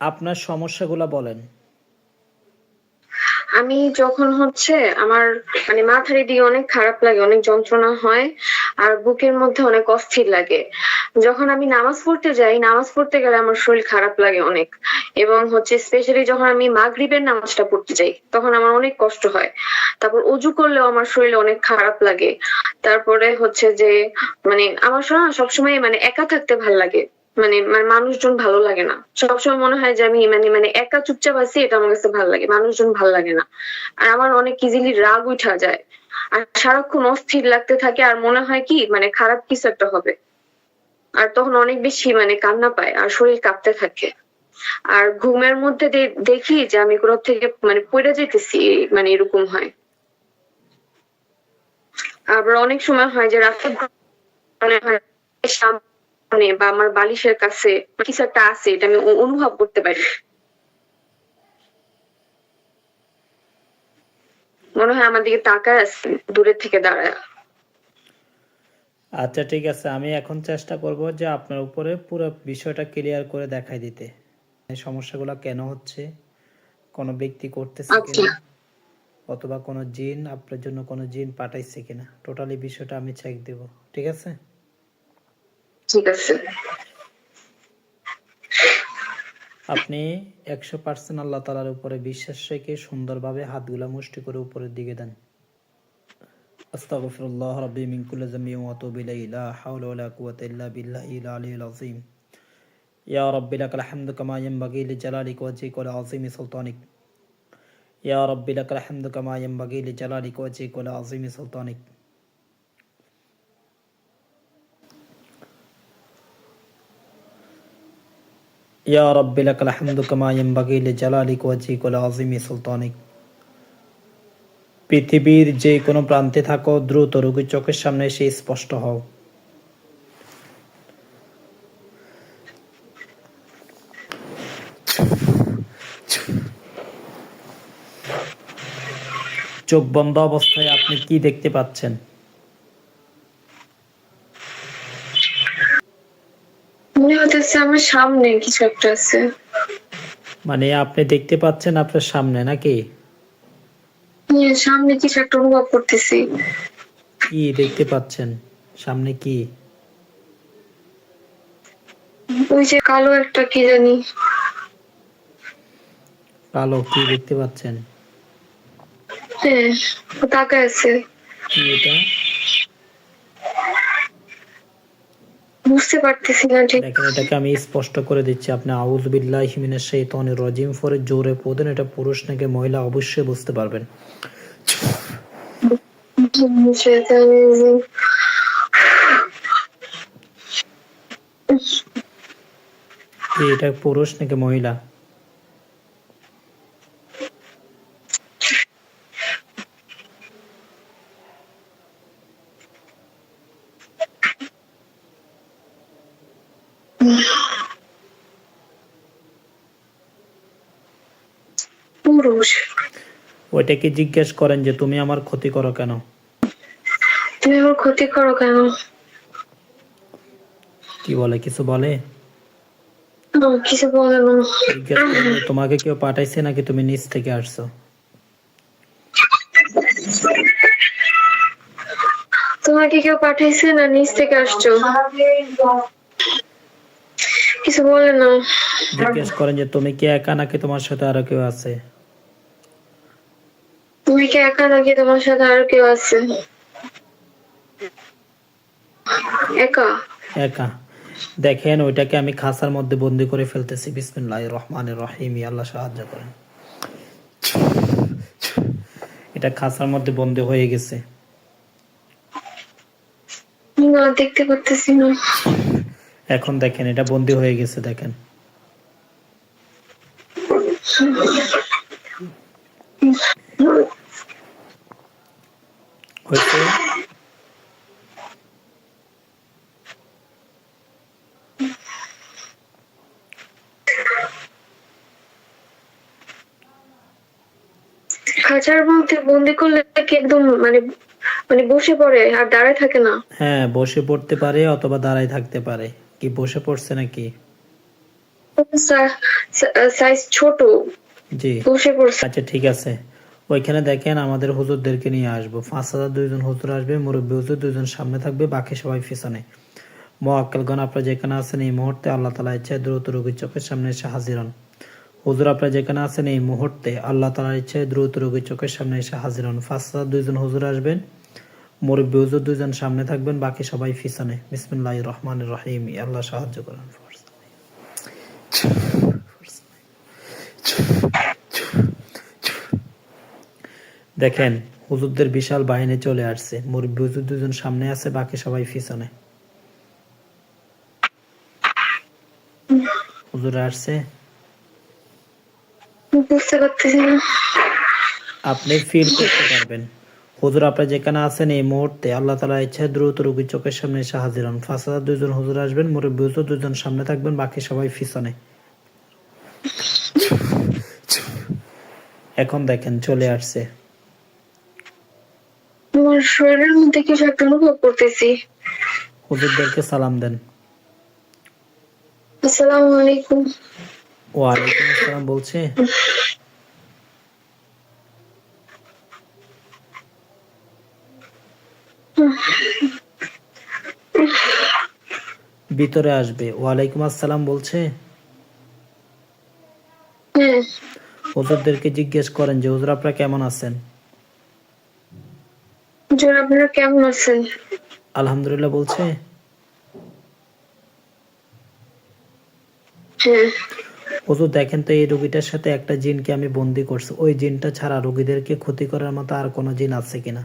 আপনার সমস্যাগুলো বলেন। আমি যখন হচ্ছে আমার মানে মাথার দিকে অনেক খারাপ লাগে, অনেক যন্ত্রণা হয়, আর বুকের মধ্যে অনেক অস্থির লাগে। যখন আমি নামাজ পড়তে যাই, নামাজ পড়তে গেলে আমার শরীর খারাপ লাগে অনেক। এবং হচ্ছে স্পেশালি যখন আমি মাগরিবের নামাজটা পড়তে যাই, তখন আমার অনেক কষ্ট হয়। তারপর অজু করলেও আমার শরীরে অনেক খারাপ লাগে। তারপরে হচ্ছে যে মানে আমার শোনা, সবসময় মানে একা থাকতে ভালো লাগে। মানে মানে মানুষজন ভালো লাগে না। সবসময় মনে হয় যে আমি মানে মানে একা চুপচাপ আছি, এটা আমার কাছে ভালো লাগে। মানুষজন ভালো লাগে না। আর আমার অনেক ইজিলি রাগ উঠা যায়। আর সারাক্ষণ অস্থির লাগতে থাকে, আর মনে হয় কি মানে খারাপ কিছু একটা হবে। আর তখন অনেক বেশি মানে কান্না পায়, আর শরীর কাঁপতে থাকে। আর ঘুমের মধ্যে দেখি যে আমি কোথাও থেকে মানে পড়ে যেতেছি মানে এরকম হয়। আবার অনেক সময় হয় যে রাতে মনে হয় সামনে বা আমার বালিশের কাছে কিছু একটা আছে এটা আমি অনুভব করতে পারি। মনে হয় আমার দিকে তাকায় আছে দূরের থেকে দাঁড়ায়। আচ্ছা ঠিক আছে। আমি এখন চেষ্টা করব যে আপনার উপরে পুরো বিষয়টা ক্লিয়ার করে দেখাই দিতে। এই সমস্যাগুলো কেন হচ্ছে? কোনো ব্যক্তি করতেছে আচ্ছা। কিনা? অথবা কোনো জিন আপনার জন্য কোনো জিন পাঠাইছে কিনা? টোটালি বিষয়টা আমি চেক দেব। ঠিক আছে? ঠিক আছে। আপনি একশো পার্সেন্ট আল্লাহ তালার উপরে বিশ্বাস রেখে সুন্দরভাবে হাতগুলা মুষ্টি করে উপরের দিকে দেন। লা লা সুলতানিক। ইয়া রাব্বি লাকাল হামদু কামা ইয়ানবাগি সুলতানিক। ইয়া রাব্বি লাকাল হামদু কামা ইয়ানবাগি লিজালালিকা ওয়াজহিকা ওয়া সুলতানিক। পৃথিবীর যে কোনো প্রান্তে থাকো, দ্রুত রোগীর চোখের সামনে এসে স্পষ্ট হও। চোখ বন্ধ অবস্থায় আপনি কি দেখতে পাচ্ছেন মনে হতেছে আমার সামনে কিছু একটা আছে। মানে আপনি দেখতে পাচ্ছেন আপনার সামনে নাকি? হ্যাঁ, সামনে কিছু একটা অনুভব করতেছি। কি দেখতে পাচ্ছেন? সামনে কি? ওই যে কালো একটা কি জানি। কালো কি দেখতে পাচ্ছেন? হ্যাঁ ও তাকায় আছে। কি এটা? বুঝতে পারতেছি না ঠিক। দেখেন এটাকে আমি স্পষ্ট করে দিচ্ছি। আপনি আউযু বিল্লাহি মিনাশ শাইতানির রাজিম। ফরে জোরে পড়েন এটা পুরুষ নাকি মহিলা অবশ্যই বুঝতে পারবেন। এটা পুরুষ নাকি মহিলা পুরুষ ওইটাকে জিজ্ঞেস করেন যে তুমি আমার ক্ষতি করো কেন? তুমি আমার ক্ষতি করো কেন? কি বলে? কিছু বলে? কিছু না। তোমাকে কেউ পাঠাইছে নাকি তুমি নিচ থেকে আসছো? তোমাকে কেউ পাঠাইছে না নিচ থেকে আসছো? কিছু বলে না। জিজ্ঞেস করেন যে তুমি কি একা নাকি তোমার সাথে আরও কেউ আছে? তুমি কি একা নাকি তোমার সাথে আর কেউ আছে? একা? একা। দেখেন ওইটাকে আমি খাসার মধ্যে বন্দি করে ফেলতেছি। বিসমিল্লাহ রহমান রহিম আল্লাহ সাহায্য করেন। এটা খাসার মধ্যে বন্দি হয়ে গেছে। না দেখতে পারতেছি না। এখন দেখেন এটা বন্দি হয়ে গেছে দেখেন হয়েছে খাঁচার মধ্যে বন্দি করলে কি একদম মানে মানে বসে পড়ে আর দাঁড়ায় থাকে না? হ্যাঁ বসে পড়তে পারে অথবা দাঁড়ায় থাকতে পারে। কি বসে পড়ছে নাকি? সাইজ ছোট। জি। বসে পড়ছে। আচ্ছা ঠিক আছে। ওইখানে দেখেন আমাদের হুজুরদেরকে নিয়ে আসব। পাঁচ হাজার দুইজন হুজুর আসবে মুরব্বী হুজুর দুইজন সামনে থাকবে বাকি সবাই পিছনে। মোয়াক্কেলগণ আপনারা যেখানে আছেন এই মুহূর্তে আল্লাহ তালা ইচ্ছায় দ্রুত রোগীর চোখের সামনে এসে হাজির হন। হুজুর আপনারা যেখানে আছেন এই মুহূর্তে আল্লাহ তালার ইচ্ছায় দ্রুত রোগীর চোখের সামনে এসে হাজির হন। পাঁচ দুইজন হুজুর আসবেন। মুরব্বী হুজুর দুইজন সামনে থাকবেন, বাকি সবাই পিছনে বিসমিল্লাহ রহমান রহিম। আল্লাহ সাহায্য করেন। দেখেন, হুজুরদের বিশাল বাহিনী চলে আসছে। মুরব্বী হুজুর দুজন সামনে আছে, বাকি সবাই পিছনে হুজুর আসছে। বুঝতে পারতেছি না। আপনি ফিল করতে পারবেন। হুজুর আপনি যেখানে আছেন এই মুহূর্তে আল্লাহ তালা ইচ্ছা দ্রুত রোগীর চোখের সামনে এসে হাজির হন হাজার দুজন হুজুর আসবেন মুরব্বী হুজুর দুজন সামনে থাকবেন বাকি সবাই পিছনে। এখন দেখেন চলে আসছে। আমার শরীরের মধ্যে কিছু একটা অনুভব করতেছি। হুজুরদেরকে সালাম দেন। আসসালামু আলাইকুম। ওয়ালাইকুম আসসালাম বলছে। ভিতরে আসবে। ওয়ালাইকুম আসসালাম বলছে। হ্যাঁ। হুজুরদেরকে জিজ্ঞেস করেন যে হুজুর আপনারা কেমন আছেন? জোর আপনারা কেমন আছেন? আলহামদুলিল্লাহ বলছে। হ্যাঁ। হুজুর দেখেন তো এই রোগীটার সাথে একটা জিনকে আমি বন্দি করছি। ওই জিনটা ছাড়া রোগীদেরকে ক্ষতি করার মতো আর কোনো জিন আছে কিনা?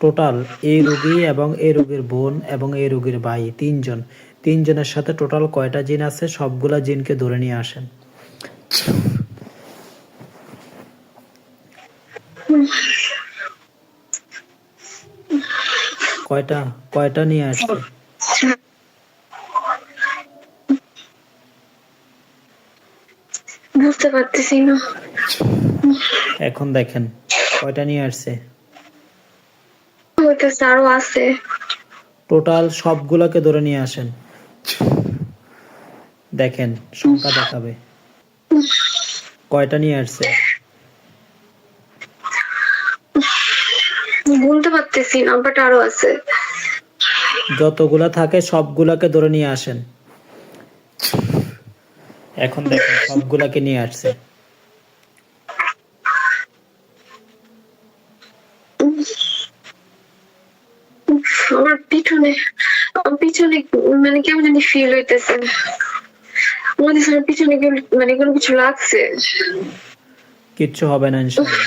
টোটাল এই রোগী এবং এই রোগীর বোন এবং এই রোগীর ভাই, তিনজন। তিনজনের সাথে টোটাল কয়টা জিন আছে? সবগুলা জিনকে ধরে নিয়ে আসেন। কয়টা? কয়টা নিয়ে আসছে? বুঝতে পারতেছি না। এখন দেখেন কয়টা নিয়ে আসছে? হইতেছে আরও আছে। টোটাল সবগুলোকে ধরে নিয়ে আসেন। দেখেন সংখ্যা দেখাবে। কয়টা নিয়ে আসছে? বলতে পারতেছি নাম্বারটা আরও আছে। যতগুলা থাকে সবগুলাকে ধরে নিয়ে আসেন। এখন দেখেন সবগুলাকে নিয়ে আসছে। আমার পিছনে পিছনে মানে কেমন জানি ফিল হইতেছে। আমাদের পিছনে মানে কোনো কিছু লাগছে। কিচ্ছু হবে না ইনশাল্লাহ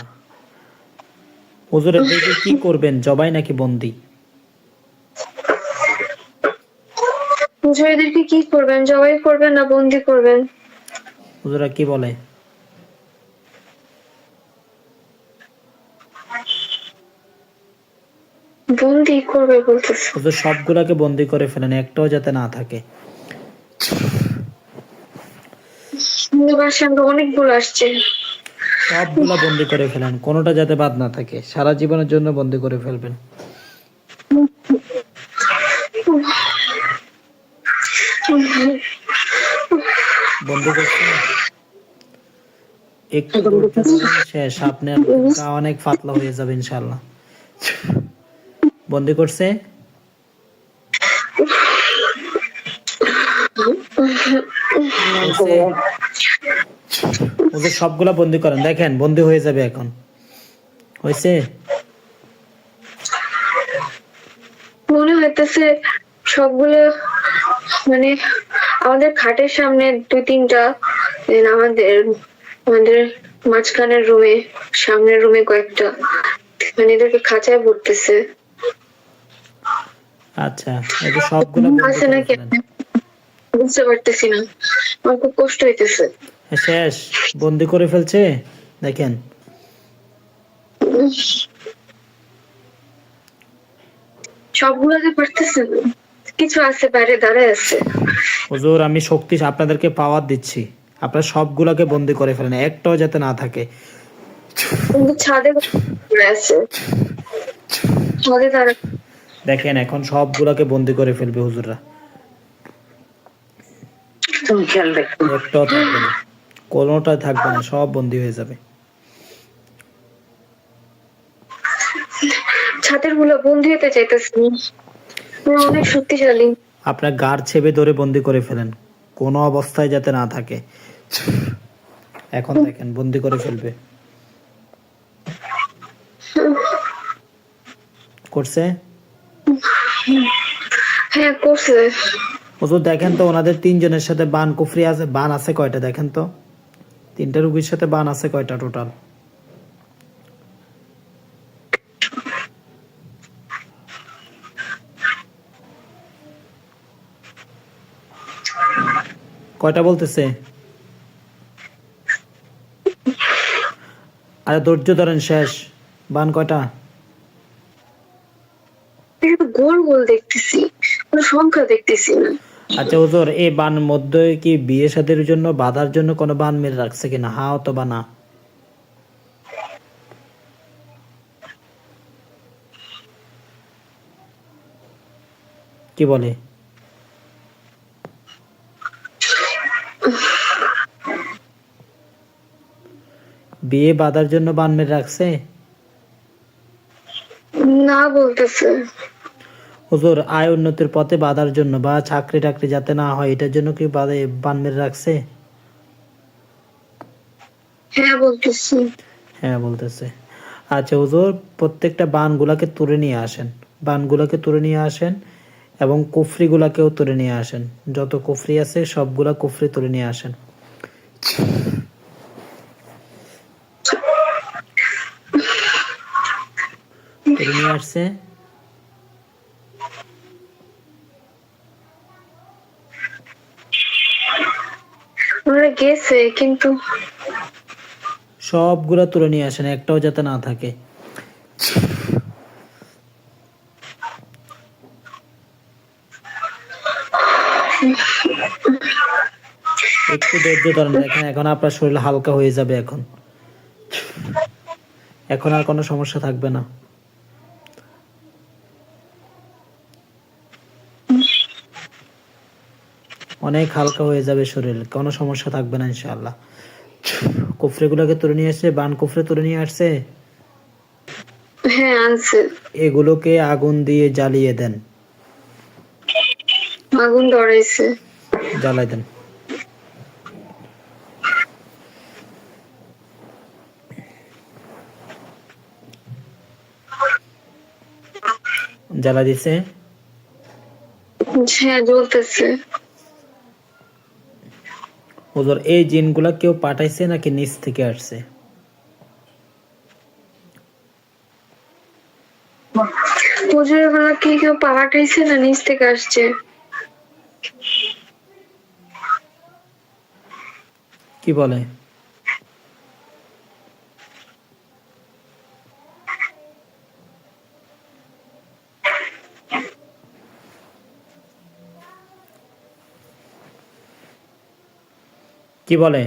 হুজুরের কি করবেন জবাই নাকি বন্দি? জয়দেরকে কি করবেন জবাই করবেন না বন্দি করবেন? হুজুরা কি বলে? বন্দি করবে বলতেছে। হুজুর সবগুলাকে বন্দি করে ফেলেন একটাও যাতে না থাকে। অনেকগুলো আসছে। সবগুলা বন্দি করে ফেলেন কোনোটা যাতে বাদ না থাকে সারা জীবনের জন্য বন্দি করে ফেলবেন। বন্দি করছেন একটু শেষ আপনার অনেক পাতলা হয়ে যাবে ইনশাল্লাহ বন্দি করছে? করছে? ওদের সবগুলা বন্দি করেন। দেখেন বন্দি হয়ে যাবে এখন। হয়েছে? মনে হইতেছে সবগুলো মানে আমাদের খাটের সামনে দুই তিনটা আমাদের আমাদের মাঝখানের রুমে সামনের রুমে কয়েকটা মানে এদেরকে খাঁচায় পড়তেছে আচ্ছা এটা সবগুলা আছে নাকি? বুঝতে পারতেছি না। আমার খুব কষ্ট হইতেছে। শেষ বন্দি করে ফেলছে? দেখেন। সবগুলোকে পারতেছে না কিছু আছে বাইরে দাঁড়ায় আছে। হুজুর আমি শক্তি আপনাদেরকে পাওয়ার দিচ্ছি। আপনারা সবগুলাকে বন্দি করে ফেলেন একটাও যাতে না থাকে। ছাদে আছে। ছাদে দাঁড়া দেখেন এখন সবগুলাকে বন্দি করে ফেলবে হুজুররা। একটাও থাকবে না। কোনোটা থাকবে না সব বন্দি হয়ে যাবে। ছাতেরগুলো বন্ধু হতে চাইতেছি। অনেক শক্তিশালী। আপনার গার ছেবে ধরে বন্দি করে ফেলেন। কোনো অবস্থায় যাতে না থাকে। এখন দেখেন বন্দি করে ফেলবে। করছে? হ্যাঁ করছে। হুজুর দেখেন তো ওনাদের তিনজনের সাথে বান কুফরি আছে বান আছে কয়টা? দেখেন তো। তিনটা রুগীর সাথে বান আছে কয়টা টোটাল কয়টা বলতেছে? আরে ধৈর্য ধরেন শেষ। বান কয়টা? গোল গোল দেখতেছি কোনো সংখ্যা দেখতেছি না। আচ্ছা হুজুর এই বান মধ্যে কি বিয়ে শাদীর জন্য বাধার জন্য কোনো বান মেরে রাখছে কিনা? হ্যাঁ অথবা না? কি বলে? বিয়ে বাঁধার জন্য বান মেরে রাখছে? না বলতেছে। হুজুর আয় উন্নতির পথে বাধার জন্য বা চাকরি টাকরি যাতে না হয় এটার জন্য কি বাধা বান মেরে রাখছে? হ্যাঁ বলতেছি। হ্যাঁ বলতেছে। আচ্ছা হুজুর প্রত্যেকটা বানগুলাকে তুলে নিয়ে আসেন। বানগুলাকে তুলে নিয়ে আসেন এবং কুফরিগুলাকেও তুলে নিয়ে আসেন। যত কুফরি আছে সবগুলা কুফরি তুলে নিয়ে আসেন। তুলে নিয়ে আসছে। গেছে কিন্তু সবগুলা তুলে নিয়ে আসেন একটাও যাতে না থাকে। একটু ধৈর্য ধরেন দেখেন এখন আপনার শরীর হালকা হয়ে যাবে এখন। এখন আর কোনো সমস্যা থাকবে না। অনেক হালকা হয়ে যাবে শরীর কোনো সমস্যা থাকবে না ইনশাআল্লাহ। কুফরে গুলাকে তুলে নিয়ে আসছে বান কুফরে তুলে নিয়ে আসছে? হ্যাঁ এগুলোকে আগুন দিয়ে জ্বালিয়ে দেন। আগুন ধরাইছে। জ্বালাই দেন। জ্বালা দিছে? হ্যাঁ জ্বলতেছে। হুজুর এই জিনগুলা কেউ পাঠাইছে নাকি নিচ থেকে আসছে? হুজুর বেলা কি কেউ পাঠাইছে না নিচ থেকে আসছে? কি বলে? কি বলে?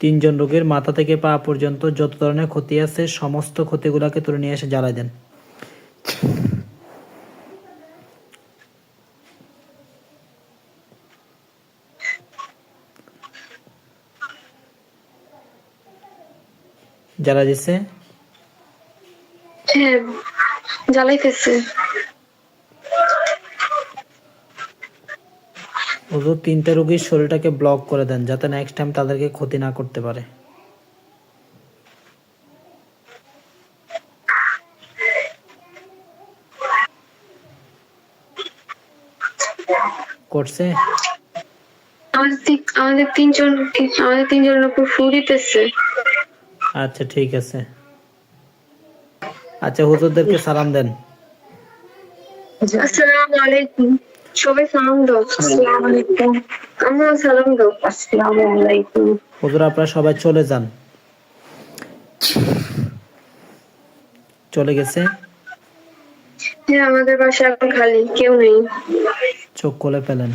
তিনজন রোগীর মাথা থেকে পা পর্যন্ত যত ধরনের ক্ষতি আছে সমস্ত ক্ষতিগুলাকে তুলে নিয়ে এসে জ্বালাই দেন। জ্বালা দিচ্ছে হ্যাঁ জ্বালাইতেছে। ওদের তিনটে রোগীর শরীরটাকে ব্লক করে দেন যাতে নেক্সট টাইম তাদেরকে ক্ষতি না করতে পারে। করছে? আমাদের আমাদের তিনজন আমাদের তিনজনের উপর ফু দিতেছে। আচ্ছা ঠিক আছে। আচ্ছা হুজুরদেরকে সালাম দেন। আসসালামু আলাইকুম। সবাই সালাম দাও আসসালামু আলাইকুম আমরা সালাম দাও আসসালামু আলাইকুম হুজুর আপনারা সবাই চলে যান। চলে গেছে? হ্যাঁ আমাদের বাসা এখন খালি কেউ নেই। চোখ খুলে ফেলেন।